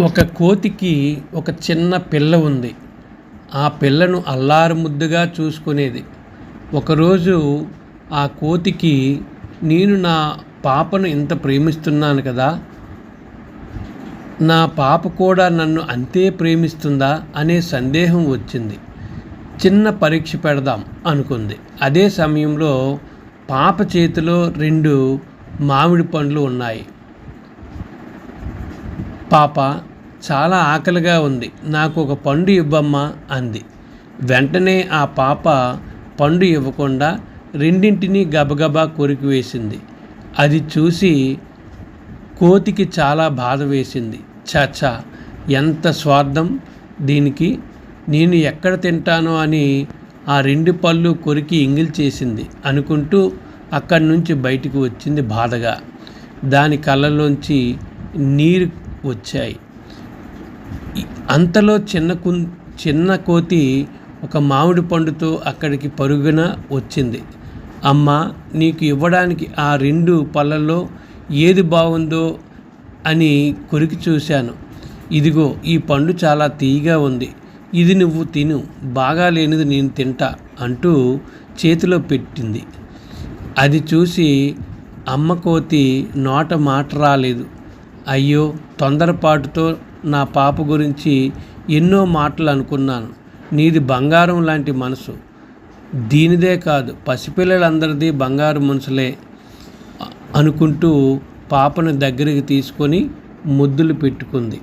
ఒక కోతికి ఒక చిన్న పిల్ల ఉంది. ఆ పిల్లను అల్లారు ముద్దుగా చూసుకునేది. ఒకరోజు ఆ కోతికి నేను నా పాపను ఇంత ప్రేమిస్తున్నాను కదా నా పాప కూడా నన్ను అంతే ప్రేమిస్తుందా? అనే సందేహం వచ్చింది. చిన్న పరీక్ష పెడదాం అనుకుంది. అదే సమయంలో పాప చేతిలో రెండు మామిడి పండ్లు ఉన్నాయి. పాప చాలా ఆకలిగా ఉంది. నాకు ఒక పండు ఇవ్వమ్మా అంది. వెంటనే ఆ పాప పండు ఇవ్వకుండా రెండింటినీ గబగబా కొరికి వేసింది. అది చూసి కోతికి చాలా బాధ వేసింది. చాచా ఎంత స్వార్థం దీనికి. నేను ఎక్కడ తింటానో అని ఆ రెండు పళ్ళు కొరికి ఇంగిల్ చేసింది అనుకుంటూ అక్కడి నుంచి బయటికి వచ్చింది బాధగా. దాని కళ్ళలోంచి నీరు వచ్చాయి. అంతలో చిన్న కు చిన్న కోతి ఒక మామిడి పండుతో అక్కడికి పరుగున వచ్చింది. అమ్మ నీకు ఇవ్వడానికి ఆ రెండు పళ్ళల్లో ఏది బాగుందో అని కొరికి చూశాను. ఇదిగో ఈ పండు చాలా తీయగా ఉంది. ఇది నువ్వు తిను బాగా లేనిది నేను తింటా అంటూ చేతిలో పెట్టింది. అది చూసి అమ్మ కోతి నోట మాట రాలేదు. అయ్యో తొందరపాటుతో నా పాప గురించి ఎన్నో మాటలు అనుకున్నాను. నీది బంగారం లాంటి మనసు. దీనిదే కాదు పసిపిల్లలందరిది బంగారు మనసులే అనుకుంటూ పాపను దగ్గరికి తీసుకొని ముద్దులు పెట్టుకుంది.